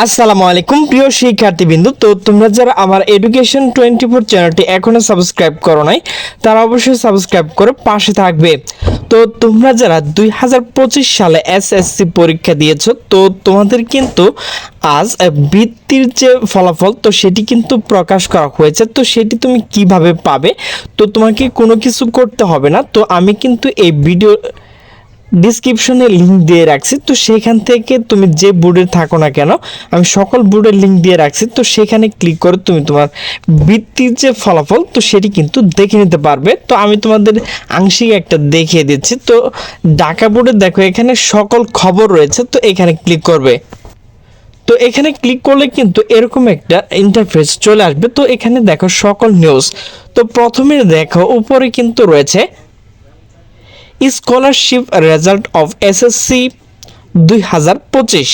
আসসালামু আলাইকুম, প্রিয় শিক্ষার্থীবৃন্দ। তো তোমরা যারা আমার এডুকেশন টোয়েন্টি ফোর চ্যানেলটি এখনও সাবস্ক্রাইব করো নাই, তারা অবশ্যই সাবস্ক্রাইব করে পাশে থাকবে। তো তোমরা যারা দুই হাজার পঁচিশ সালে এসএসসি পরীক্ষা দিয়েছ, তো তোমাদের কিন্তু আজ বৃত্তির যে ফলাফল, তো সেটি কিন্তু প্রকাশ করা হয়েছে। তো সেটি তুমি কীভাবে পাবে? তো তোমাকে কোনো কিছু করতে হবে না। তো আমি কিন্তু এই ভিডিও ডিসক্রিপশনে লিঙ্ক দিয়ে রাখছি। তো সেখান থেকে তুমি যে বোর্ডে থাকো না কেন, আমি সকল বোর্ডের লিঙ্ক দিয়ে রাখছি। তো সেখানে ক্লিক করে তুমি তোমার বৃত্তির যে ফলাফল, তো সেটি কিন্তু দেখে নিতে পারবে। তো আমি তোমাদের আংশিক একটা দেখিয়ে দিচ্ছি। তো ঢাকা বোর্ডে দেখো, এখানে সকল খবর রয়েছে। তো এখানে ক্লিক করবে। তো এখানে ক্লিক করলে কিন্তু এরকম একটা ইন্টারফেস চলে আসবে। তো এখানে দেখো সকল নিউজ তো প্রথমে দেখো, উপরে কিন্তু রয়েছে স্কলারশিপ রেজাল্ট অফ এসএসসি দুই হাজার পঁচিশ।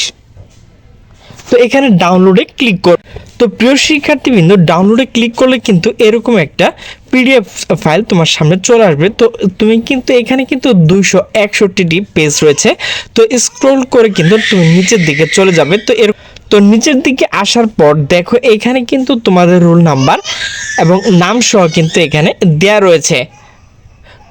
তো এখানে ডাউনলোডে ক্লিক কর। তো প্রিয় শিক্ষার্থীবৃন্দ ডাউনলোডে ক্লিক করলে কিন্তু এরকম একটা পিডিএফ ফাইল তোমার সামনে চলে আসবে। তো তুমি কিন্তু, এখানে কিন্তু দুইশো একষট্টিটি পেজ রয়েছে। তো স্ক্রোল করে কিন্তু তুমি নিচের দিকে চলে যাবে। তো এর, তো নিচের দিকে আসার পর দেখো এখানে কিন্তু তোমাদের রোল নাম্বার এবং নাম সহ কিন্তু এখানে দেয়া রয়েছে।